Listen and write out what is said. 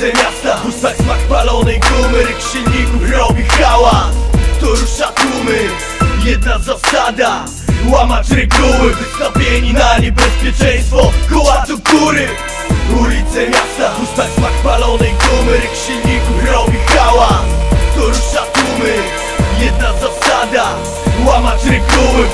Ulice miasta, w smak palonej gumy. Ryk silników robi hałas To rusza tłumy. Jedna zasada Łamać reguły Wystawieni na niebezpieczeństwo. Koła do góry. Ulice miasta, w smak palonej gumy. Ryk silników robi hałas To rusza tłumy. Jedna zasada Łamać reguły